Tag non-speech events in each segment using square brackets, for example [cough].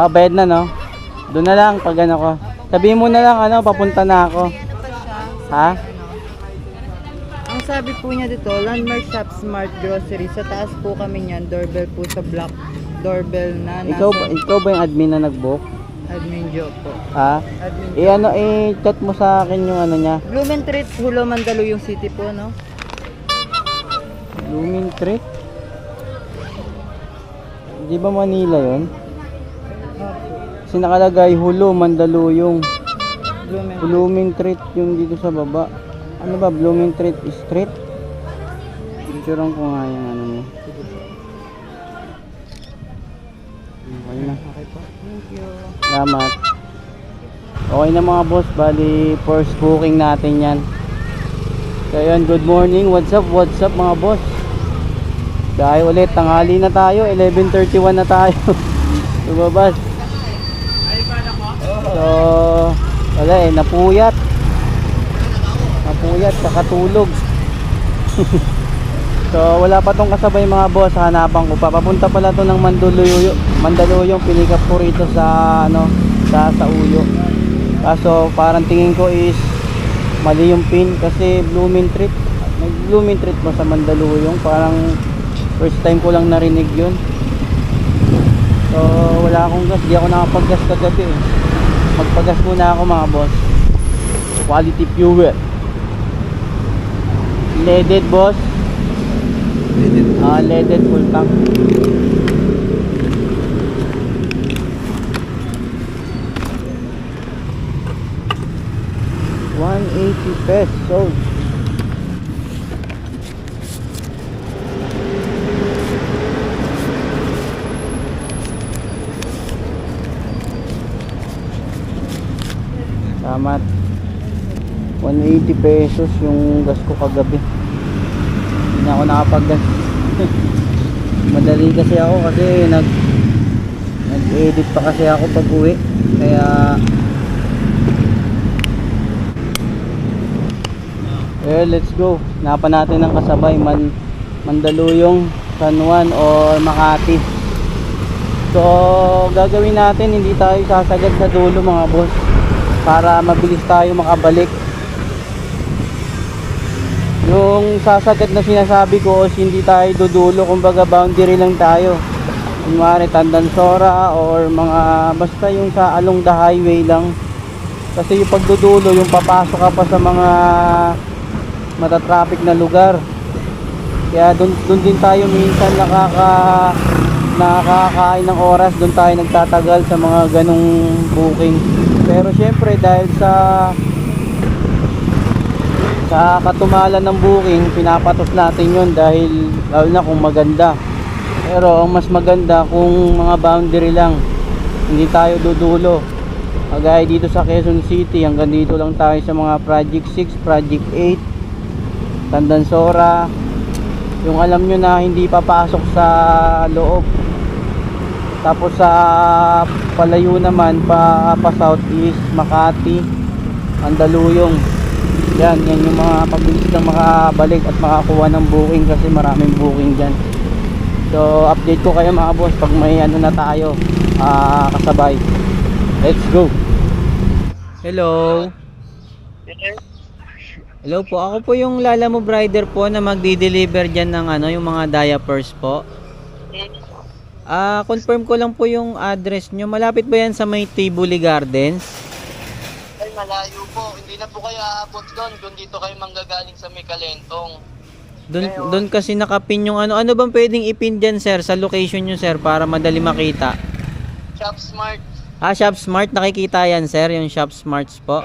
Ah, bayad na, no? Doon na lang, pag ano ko. Sabihin mo na lang, ano, papunta na ako. Ha? Ang sabi po niya dito, Landmark Shop Smart Grocery. Sa taas po kami niyan, doorbell po sa block. Doorbell na nasa Ikaw, ba- ikaw ba yung admin na nag-book? admin job po. Ha? Admin Eh, ano, eh, chat mo sa akin yung ano niya. Blumentritt, Hulo, Mandaluyong City po, no? Blooming Treat? Di ba Manila yon? Kasi nakalagay Hulo, Mandaluyong. Blumentritt. Blooming Treat yung dito sa baba. Ano ba, Blooming Treat Street? Picturean ko nga yung ano niya. Okay na. Thank you. Salamat. Okay na mga boss, bali first booking natin yan. So yun, good morning, what's up, what's up mga boss? Dahil ulit, tanghali na tayo, 11.31 na tayo. [laughs] Lumabas. So, wala eh, napuyat. Napuyat, kakatulog. [laughs] so, wala pa tong kasabay mga boss, hanapan ko pa. Papunta pala to ng Mandaluyong, Mandaluyong, pinikap ko rito sa, ano, sa, sa Uyo. Kaso, parang tingin ko is mali yung pin kasi blooming trip. Nag blooming trip mo sa Mandaluyong, parang first time ko lang narinig yun. So, wala akong gas, di ako nakapag-gas kagabi eh. Magpagas muna ako mga boss. Quality fuel. Leaded boss. Ah, leaded full tank. One eighty pesos. Tama. 180 pesos yung gas ko kagabi. Hindi ako nakapag-gas. [laughs] Madali kasi ako kasi nag nag-edit pa kasi ako pag uwi. Kaya Eh, let's go. Napan natin ng kasabay man Mandaluyong, San Juan or Makati. So, gagawin natin hindi tayo sasagad sa dulo mga boss para mabilis tayo makabalik. Yung sasagad na sinasabi ko is hindi tayo dudulo, kumbaga boundary lang tayo. Kunwari Tandansora or mga basta yung sa along the highway lang. Kasi yung pagdudulo, yung papasok ka pa sa mga matatraffic na lugar. Kaya doon doon din tayo minsan nakaka nakakain ng oras, doon tayo nagtatagal sa mga ganong booking. Pero syempre dahil sa sa katumalan ng booking, pinapatos natin yon dahil lalo na kung maganda. Pero ang mas maganda kung mga boundary lang, hindi tayo dudulo. Kagaya dito sa Quezon City, hanggang dito lang tayo sa mga Project 6, Project 8, Tandansora. Yung alam nyo na hindi papasok sa loob. Tapos sa palayo naman pa, pa southeast, Makati, Mandaluyong. Yan, yan yung mga pabilis lang makabalik at makakuha ng booking kasi maraming booking dyan. So, update ko kayo mga boss pag may ano na tayo ah, kasabay. Let's go! Hello! Hello po, ako po yung Lala Mo Rider po na magdi-deliver dyan ng ano, yung mga diapers po. Ah, confirm ko lang po yung address nyo. Malapit ba yan sa may Tibuli Gardens? Ay, malayo po. Hindi na po kayo aabot doon. Doon dito kayo manggagaling sa may kalentong. Doon, Ayun. doon kasi nakapin yung ano. Ano bang pwedeng ipin dyan, sir, sa location nyo, sir, para madali makita? Shop Smart Ah, Shop Smart, nakikita yan, sir, yung Shop Smarts po.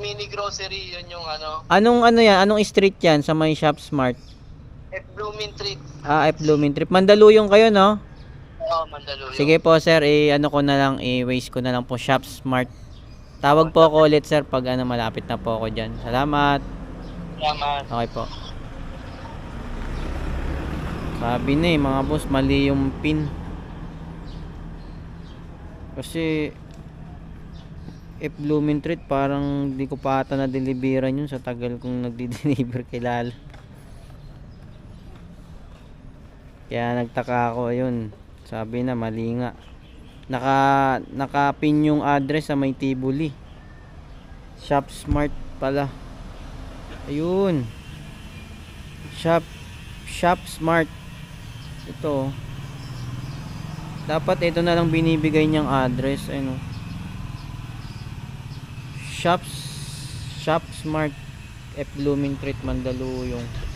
Mini Grocery, yun yung ano. Anong ano yan? Anong street yan sa may Shop Smart? F Blooming Treat. Ah, F Blooming Trip. Mandaluyong kayo, no? Oo, Mandaluyong. Sige po, sir, i ano ko na lang, i-waste ko na lang po Shop Smart. Tawag po ako ulit, sir, pag ano malapit na po ako diyan. Salamat. Salamat. Okay po. Sabi na eh, mga boss, mali yung pin. Kasi if Blooming Treat, parang di ko pa ata na-deliveran yun sa tagal kong nagdi-deliver kay Lalo. Kaya nagtaka ako, ayun. Sabi na, mali nga. Naka, naka-pin yung address sa may Tibuli. Shop Smart pala. Ayun. Shop, Shop Smart. Ito. Dapat ito na lang binibigay niyang address. Ano. Shops, Shop Smart F Blooming Treat Mandaluyong.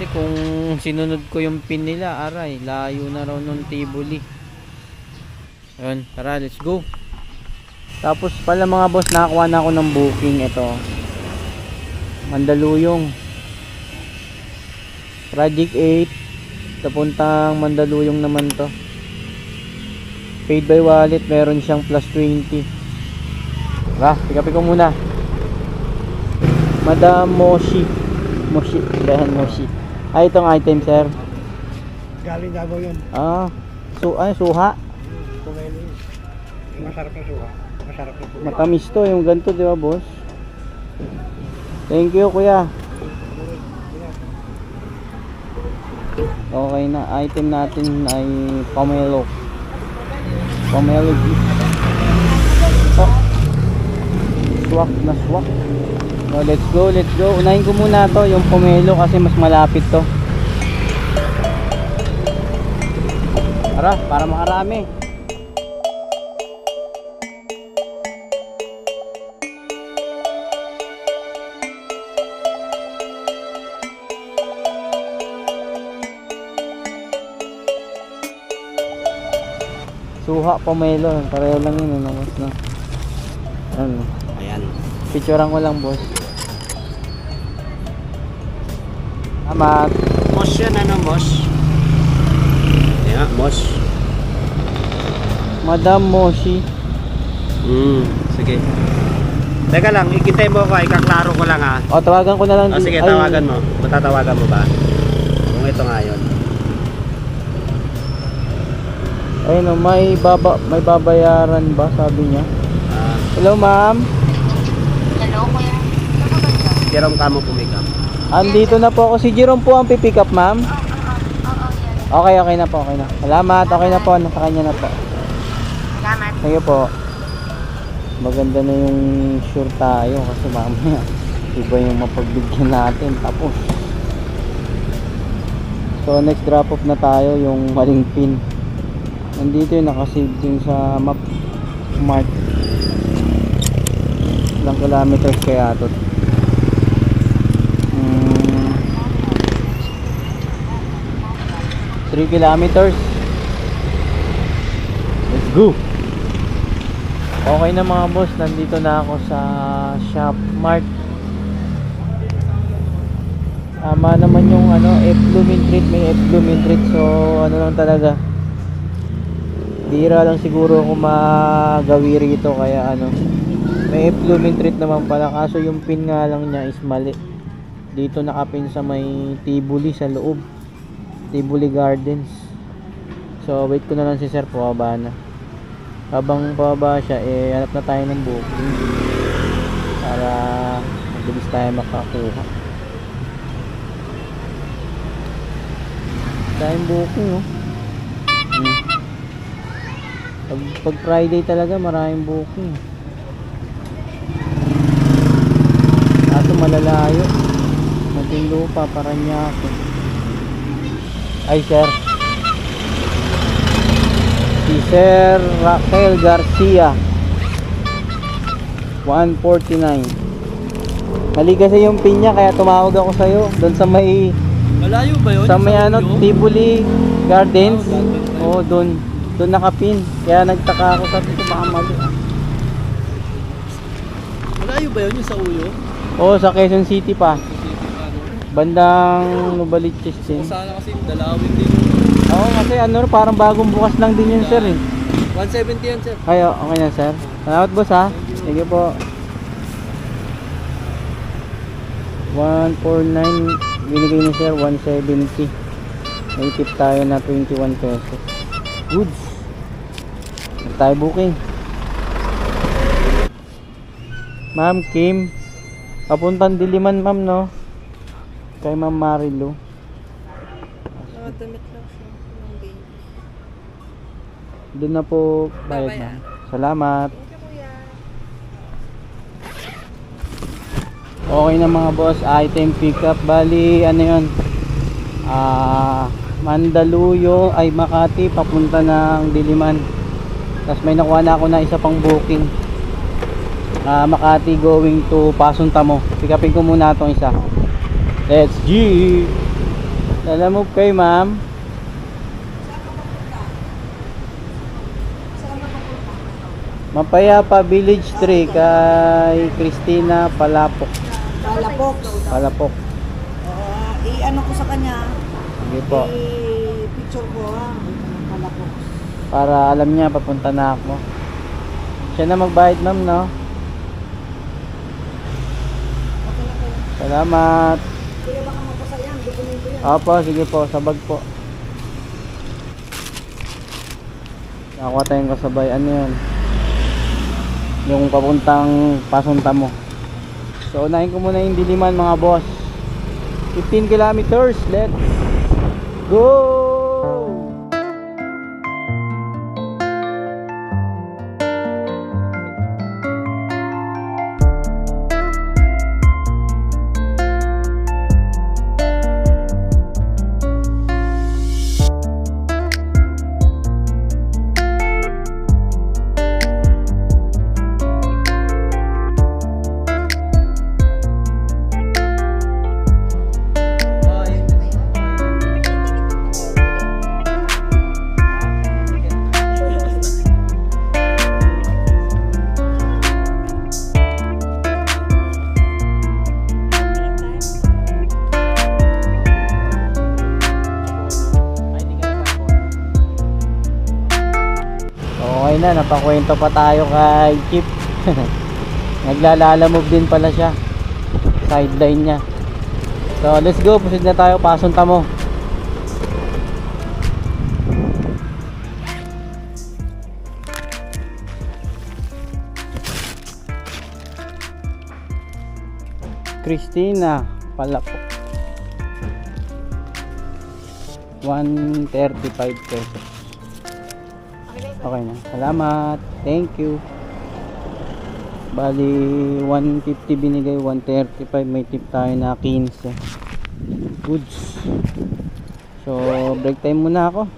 Kasi kung sinunod ko yung pin nila, aray, layo na raw nung Tibuli. Ayun, tara, let's go. Tapos pala mga boss, nakakuha na ako ng booking ito. Mandaluyong. Project 8. Papuntang Mandaluyong naman to. Paid by wallet, meron siyang plus 20. Tara, pick ko muna. Madam Moshi. Moshi, dahan Moshi. Ay, itong item, sir. Galing Davao yun. Ah, su ay, suha. Kumelo yun. Masarap na suha. Masarap na suha. Matamis to, yung ganito, di ba, boss? Thank you, kuya. Okay na, item natin ay pomelo. Pomelo. Oh. Swak na swak. So, let's go, let's go. Unahin ko muna to, yung pomelo kasi mas malapit to. Tara, para makarami. Suha, pomelo. Pareho lang yun, ano, boss, no? Ano? Ayan. Picturean ko lang, boss. Salamat. Moss yan ano, Moss? Ayan, Moss. Madam Moshi. Hmm, sige. Teka lang, ikintay mo ko, ikaklaro ko lang ha. O, tawagan ko na lang. O Ah, sige, Ay, tawagan mo. Matatawagan mo ba? Kung ito nga yun. Ayun, o, may, baba, may babayaran ba, sabi niya. Ah, Hello, ma'am. Hello, kuya. Jerome ka mo pumikap. Andito na po ako. Si Jerome po ang pipick up, ma'am. Okay, okay na po, okay na. Salamat, okay na po. Nasa kanya na po. Salamat. Sige po. Maganda na yung sure tayo kasi mamaya iba yung mapagbigyan natin tapos. So next drop off na tayo yung maling pin. Nandito yung nakasave din sa map mark. Ilang kilometers kaya to? 3 kilometers. Let's go! Okay na mga boss, nandito na ako sa Shop Mart. Tama naman yung ano, Blooming Treat, may Blooming Treat. So, ano lang talaga. Bira lang siguro ako magawi rito kaya ano. May Blooming Treat naman pala kaso yung pin nga lang niya is mali. Dito nakapin sa may Tibuli sa loob. Tibuli Gardens. So, wait ko na lang si Sir pababa na. Habang pababa siya eh hanap na tayo ng booking. Para mabilis tayo makakuha. Tayong booking oh. Hmm. pag, pag Friday talaga maraming booking. Kaso malalayo. Muntinlupa Paranaque ay sir. Si Sir Raquel Garcia. 149 mali kasi yung pin niya kaya tumawag ako sa'yo. Doon sa may Malayo ba yun? sa may Sa ano? Tibuli Gardens. Gardens. oo doon. Doon nakapin. Kaya nagtaka ako sabi ko baka mali. Malayo ba yun yung sa Uyo? oo sa Quezon City pa bandang Novaliches din kung sana kasi dalawin din. oo kasi ano parang bagong bukas lang din yun sir eh 170 yan sir. Kayo, okay na sir. Salamat boss ha. Sige po. 149 binigay ni sir 170. May tip tayo na 21 pesos. Goods. Huwag tayo booking. Ma'am Kim. Papuntang Diliman ma'am no. Kay Ma'am Marilu. Nakadamit lang siya ng baby. Doon na po bayad na. Salamat. Okay na mga boss, item pickup. Bali, ano yun? Ah, Mandaluyong, ay Makati, papunta ng Diliman. Tapos may nakuha na ako na isa pang booking. Ah, Makati going to Pasuntamo. Pick upin ko muna itong isa. Let's G! Alam mo kay ma'am? Mapayapa Village 3 kay Christina Palapok. Palapok. Palapok. Oo, i-ano ko sa kanya, Sige po. i-picture ko ha. Palapok. Para alam niya papunta na ako. Siya na magbayad ma'am no? Salamat. Kaya baka mapasayang, dokumento yan. Opo, sige po, sabag po. Nakakuha tayong kasabay. Ano yun? Yung papuntang pasunta mo. So, unahin ko muna yung diliman mga boss. 15 kilometers. Let's go! Okay na, napakwento pa tayo kay Chip. [laughs] Naglalalamove din pala siya. Sideline niya. So, let's go. Proceed na tayo. Pasunta mo. Christina Palapok 135 pesos Okay na. Salamat. Thank you. Bali 150 binigay, 135 may tip tayo na 15. Goods. So, break time muna ako.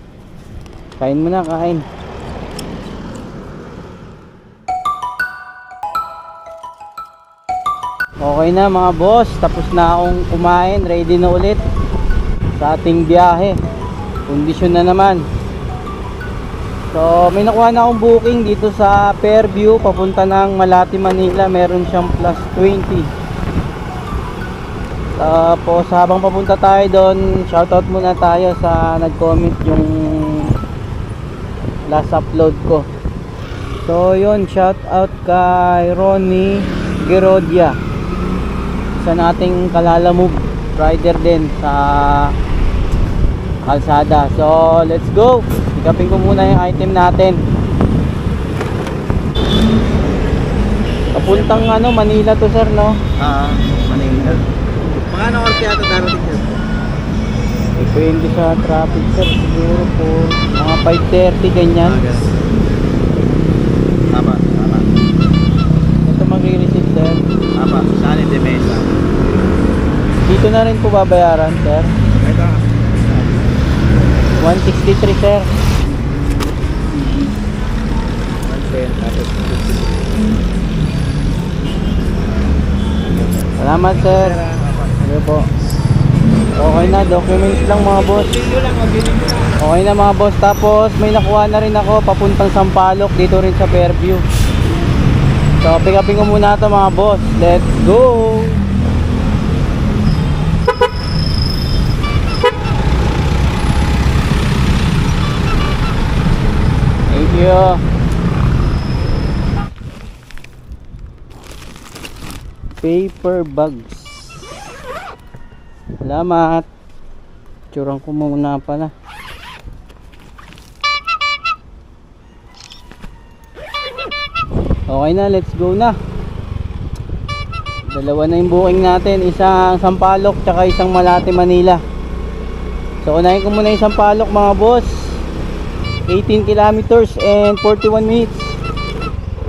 Kain muna, kain. Okay na mga boss, tapos na akong kumain, ready na ulit sa ating biyahe. Kondisyon na naman. So, may nakuha na akong booking dito sa Fairview, papunta ng Malati, Manila. Meron siyang plus 20. Tapos, habang papunta tayo doon, shoutout muna tayo sa nag-comment yung last upload ko. So, yun, shoutout kay Ronnie Gerodia. Sa nating kalalamove rider din sa kalsada. So, let's go! Ikapin ko muna yung item natin. Papuntang ano, Manila to sir, no? Ah, Manila. Mga oras kaya ito darating sir? Depende sa traffic sir, siguro po mga 5.30 ganyan. Tama, tama. Ito magre-receive sir. Tama, saan de mesa? Dito na rin po babayaran sir. Ito. 163 sir. Salamat sir. Sige po. Okay na, documents lang mga boss. Okay na mga boss. Tapos may nakuha na rin ako papuntang Sampaloc dito rin sa Fairview. So pick upin ko muna ito mga boss. Let's go! You. Paper bags. Salamat. Tsurang ko muna pala. Okay na, let's go na. Dalawa na yung booking natin. Isang Sampaloc tsaka isang Malate, Manila. So unahin ko muna yung Sampaloc mga boss. 18 kilometers and 41 minutes.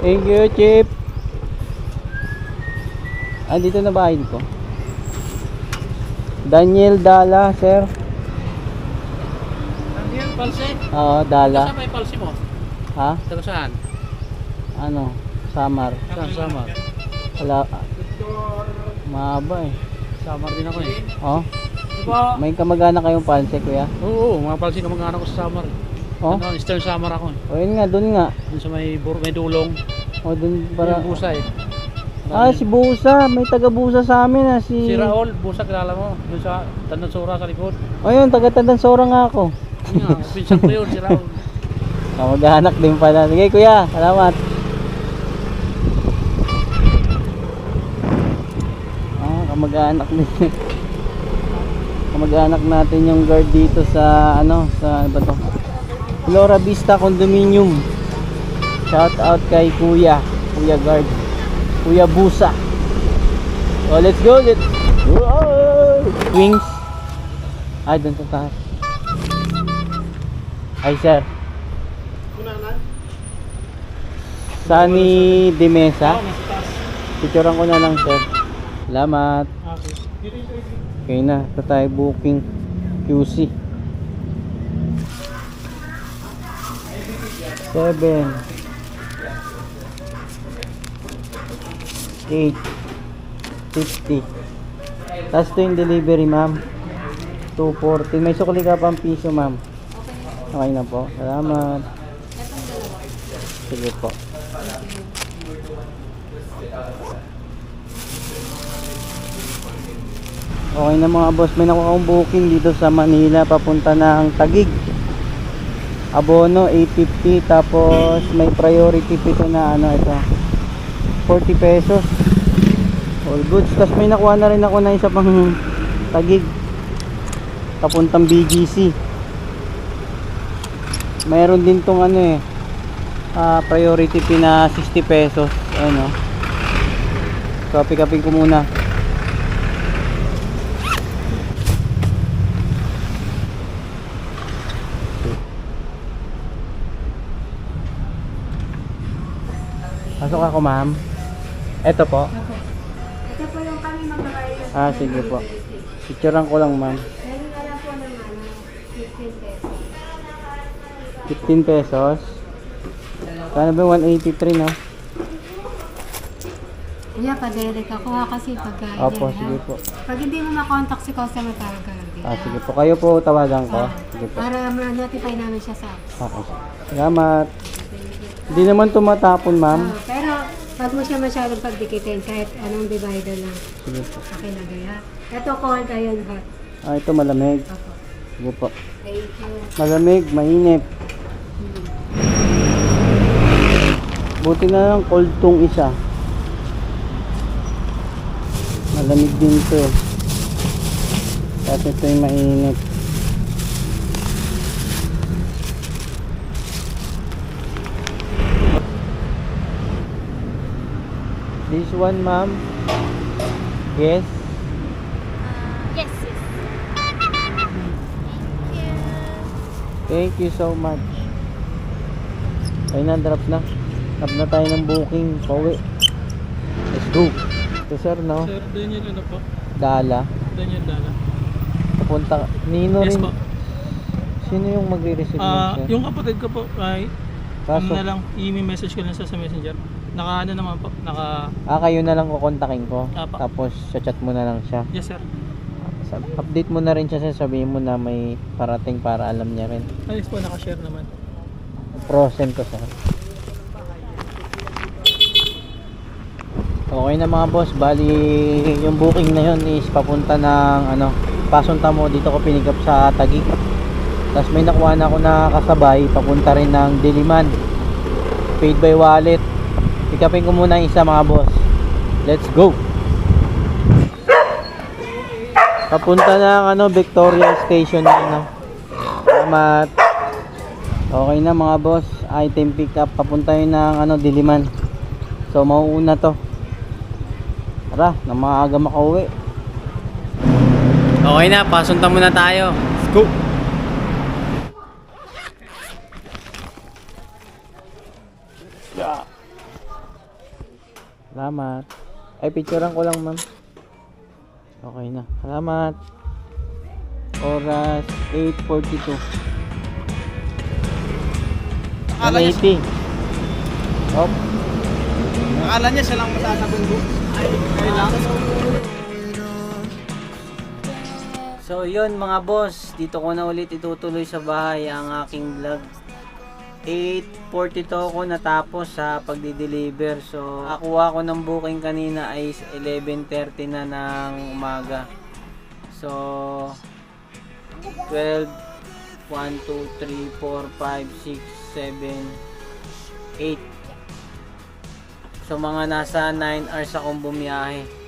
Thank you, Chip. Ah, dito na bahay ko. Daniel Dala, sir. Daniel Palse? Oo, Dala. may palsi mo? Ha? Taga saan? Ano? Samar. Saan Samar? Wala. Mahaba eh. Samar din ako eh. Oh, Diba? may kamag-anak kayong panse, kuya? Oo, mga palsi ka mag ko sa Samar. Oh, Ano, Eastern Samar ako eh. o yun nga, dun nga. Dun sa may, may dulong. O dun Para... para... Yung busa eh. Ah, si Busa. May taga Busa sa amin ah. Si... Si Raul, busa kilala mo. Dun sa Tandansura sa likod. O yun, taga Tandansora nga ako. Yun nga, [laughs] pinsan ko yun, si Raul. Kamag-anak din pala. Sige kuya, salamat. Ah, kamag-anak din. [laughs] kamag-anak natin yung guard dito sa ano, sa ano ba to? Flora Vista Condominium. Shout out kay Kuya, Kuya Guard. Kuya Busa. So let's go, let's Whoa! Wings. Ay, doon sa taas. Ay, sir. Sunny de Mesa. Picturean ko na lang, sir. Salamat. Okay na. Ito tayo booking QC. 7 8 50 Tapos ito yung delivery, ma'am. 240. May sukli ka pang piso, ma'am. Okay na po. Salamat. Sige po. Okay na mga boss, may nakuha akong booking dito sa Manila papunta ng Tagig. Abono 850 tapos may priority pito na ano ito. 40 pesos. All goods. Tapos may nakuha na rin ako na isa pang Tagig. Papuntang BGC. Mayroon din tong ano eh ah, priority fee na 60 pesos. Ano. So pick upin ko muna. Pasok ako, ma'am. Ito po. Ito po yung kami magkakaroon. Ah, sige po. Picturean ko lang, ma'am. Meron na lang po ano, 15 pesos. 15 pesos. Kano ba 183 no? Kuya, pa-direct ako ha kasi pagka Opo, yan, sige ha? po. Pag hindi mo makontak si customer, din. Ah, sige po. Kayo po tawagan ko. Sige po. Para ma-notify namin siya sa Okay. Salamat. Hindi naman tumatapon, ma'am. Ah, pero pag mo siya masyadong pagdikitin, kahit anong divider lang, Sige po. pakilagay ha. Ito cold, ayun hot. Ah, ito malamig. Opo. Sige po. Thank you. Malamig, mainit. Buti na lang cold tong isa. Malamig din to. Tapos ito yung mainit. This one, ma'am. Yes. yes, yes. Thank you so much. Ayun na, drop na. Drop na tayo ng booking. Pauwi. Let's go. Ito sir, no? Sir Daniel, ano po? Dala. Daniel Dala. Papunta. Nino Yes rin. po. Sino yung magre-receive Ah, sir? yung kapatid ko po ay ano Kaso, na lang, i-message ko lang sa, sa messenger. Naka ano naman po, naka ah, kayo na lang kukontakin ko. Apa. Tapos, chat mo na lang siya. yes sir. Sa- Update mo na rin siya, sir. Sabihin mo na may parating para alam niya rin. Ayos po, naka-share naman. Prosen ko sir. Okay na mga boss, bali yung booking na yun is papunta ng ano, pasunta mo dito ko pinigap sa Taguig. Tapos may nakuha na ako na kasabay papunta rin ng Diliman. Paid by wallet. Pick-upin ko muna isa mga boss. Let's go. Papunta ng ano Victoria Station na ano. Salamat. Okay na mga boss, item pick up papunta yun ng ano, Diliman. So mauuna to. Tara, na maaga makauwi. Okay na, pasunta muna tayo. Let's go. Salamat. Ay, picturean ko lang, ma'am. Okay na. Salamat. Oras 8.42. Akala niya, 180. Op. akala niya siya lang masasabundo. Ay, lang. So yun mga boss, dito ko na ulit itutuloy sa bahay ang aking vlog. 8.42 ako natapos sa pagdi-deliver. So nakuha ko ng booking kanina ay 11.30 na ng umaga. So 12, 1, 2, 3, 4, 5, 6, 7, 8. So mga nasa 9 hours akong bumiyahe.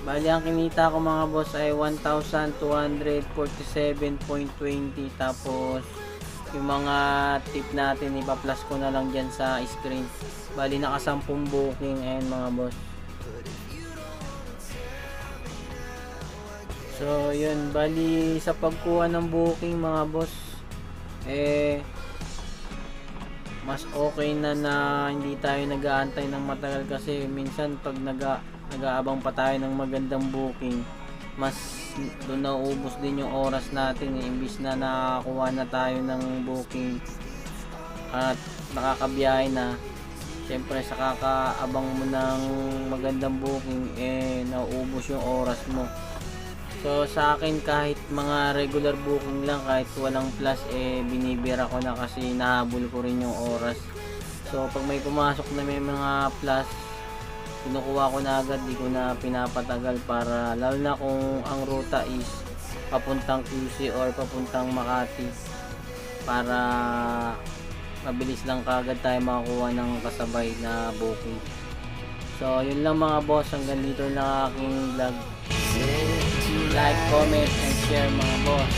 Bali ang kinita ko mga boss ay 1,247.20 tapos yung mga tip natin ipa-plus ko na lang dyan sa screen. Bali naka 10 booking ayan mga boss. So yun, bali sa pagkuha ng booking mga boss eh mas okay na na hindi tayo nag-aantay ng matagal kasi minsan pag naga nag-aabang pa tayo ng magandang booking mas doon nauubos din yung oras natin eh. imbis na nakakuha na tayo ng booking at nakakabiyahe na syempre sa kakaabang mo ng magandang booking eh nauubos yung oras mo so sa akin kahit mga regular booking lang kahit walang plus eh binibira ko na kasi nahabol ko rin yung oras so pag may pumasok na may mga plus kinukuha ko na agad di ko na pinapatagal para lalo na kung ang ruta is papuntang QC or papuntang Makati. Para mabilis lang kagad tayo makakuha ng kasabay na booking. So yun lang mga boss. Hanggang dito na aking vlog. Like, comment, and share mga boss.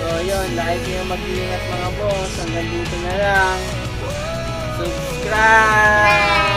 So yun. Like nyo mag-iingat mga boss. Hanggang dito na lang subscribe